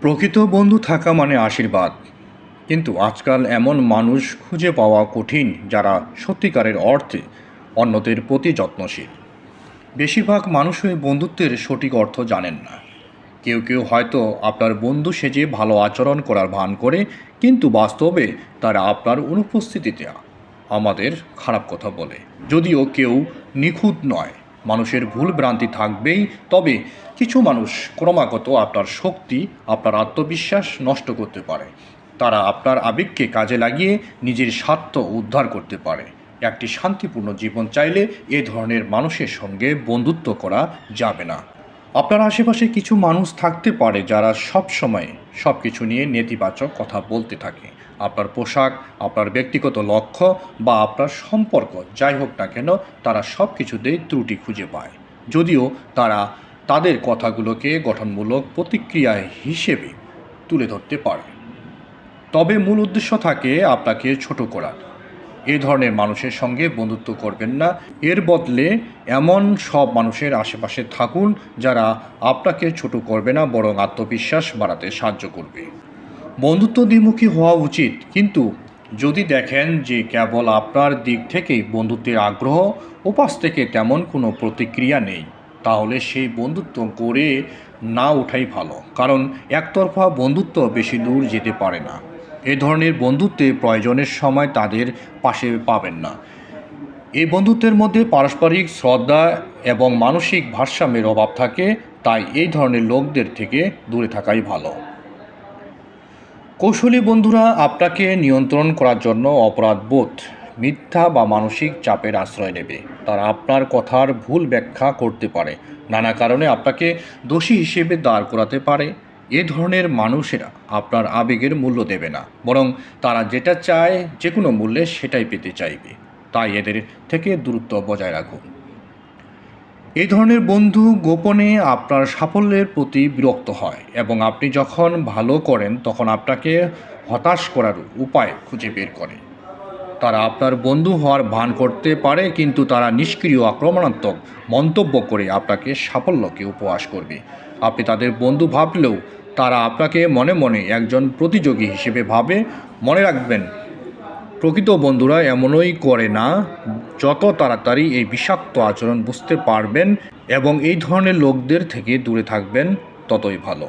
প্রকৃত বন্ধু থাকা মানে আশীর্বাদ। কিন্তু আজকাল এমন মানুষ খুঁজে পাওয়া কঠিন যারা সত্যিকারের অর্থে অন্যদের প্রতি যত্নশীল। বেশিরভাগ মানুষই বন্ধুত্বের সঠিক অর্থ জানেন না। কেউ কেউ হয়তো আপনার বন্ধু সেজে ভালো আচরণ করার ভান করে, কিন্তু বাস্তবে তারা আপনার অনুপস্থিতিতে আমাদের খারাপ কথা বলে। যদিও কেউ নিখুঁত নয়। মানুষের ভুল ভ্রান্তি থাকবেই, তবে কিছু মানুষ ক্রমাগত আপনার শক্তি, আপনার আত্মবিশ্বাস নষ্ট করতে পারে। তারা আপনার আবেগকে কাজে লাগিয়ে নিজের স্বার্থ উদ্ধার করতে পারে। একটি শান্তিপূর্ণ জীবন চাইলে এ ধরনের মানুষের সঙ্গে বন্ধুত্ব করা যাবে না। আপনার আশেপাশে কিছু মানুষ থাকতে পারে যারা সব সময় সব কিছু নিয়ে নেতিবাচক কথা বলতে থাকে। আপনার পোশাক, আপনার ব্যক্তিগত লক্ষ্য বা আপনার সম্পর্ক, যাই হোক না কেন, তারা সব কিছুতেই ত্রুটি খুঁজে পায়। যদিও তারা তাদের কথাগুলোকে গঠনমূলক প্রতিক্রিয়া হিসেবে তুলে ধরতে পারে। তবে মূল উদ্দেশ্য থাকে আপনাকে ছোট করার। এই ধরনের মানুষের সঙ্গে বন্ধুত্ব করবেন না। এর বদলে এমন সব মানুষের আশেপাশে থাকুন যারা আপনাকে ছোট করবে না, বরং আত্মবিশ্বাস বাড়াতে সাহায্য করবে। বন্ধুত্ব দ্বিমুখী হওয়া উচিত, কিন্তু যদি দেখেন যে কেবল আপনার দিক থেকেই বন্ধুত্বের আগ্রহ উপাস থেকে তেমন কোনো প্রতিক্রিয়া নেই, তাহলে সেই বন্ধুত্ব করে না ওঠাই ভালো। কারণ একতরফা বন্ধুত্ব বেশি দূর যেতে পারে না। এ ধরনের বন্ধুত্বে প্রয়োজনের সময় তাদের পাশে পাবেন না। এই বন্ধুত্বের মধ্যে পারস্পরিক শ্রদ্ধা এবং মানসিক ভারসাম্যের অভাব থাকে, তাই এই ধরনের লোকদের থেকে দূরে থাকাই ভালো। কৌশলী বন্ধুরা, আপনাকে নিয়ন্ত্রণ করার জন্য অপরাধবোধ মিথ্যা বা মানসিক চাপের আশ্রয় নেবে। তারা আপনার কথার ভুল ব্যাখ্যা করতে পারে। নানা কারণে আপনাকে দোষী হিসেবে দাঁড় করাতে পারে। এ ধরনের মানুষেরা আপনার আবেগের মূল্য দেবে না, বরং তারা যেটা চায় যে কোনো মূল্যে সেটাই পেতে চাইবে। তাই এদের থেকে দূরত্ব বজায় রাখুন। এই ধরনের বন্ধু গোপনে আপনার সাফল্যের প্রতি বিরক্ত হয় এবং আপনি যখন ভালো করেন, তখন আপনাকে হতাশ করার উপায় খুঁজে বের করে তারা আপনার বন্ধু হওয়ার ভান করতে পারে, কিন্তু তারা নিষ্ক্রিয়, আক্রমণাত্মক মন্তব্য করে আপনাকে সাফল্যকে উপহাস করবে। আপনি তাদের বন্ধু ভাবলেও তারা আপনাকে মনে মনে একজন প্রতিযোগী হিসেবে ভাবে। মনে রাখবেন, প্রকৃত বন্ধুরা এমনই করে না, যত তাড়াতাড়ি এই বিষাক্ত আচরণ বুঝতে পারবেন এবং এই ধরনের লোকদের থেকে দূরে থাকবেন, ততই ভালো।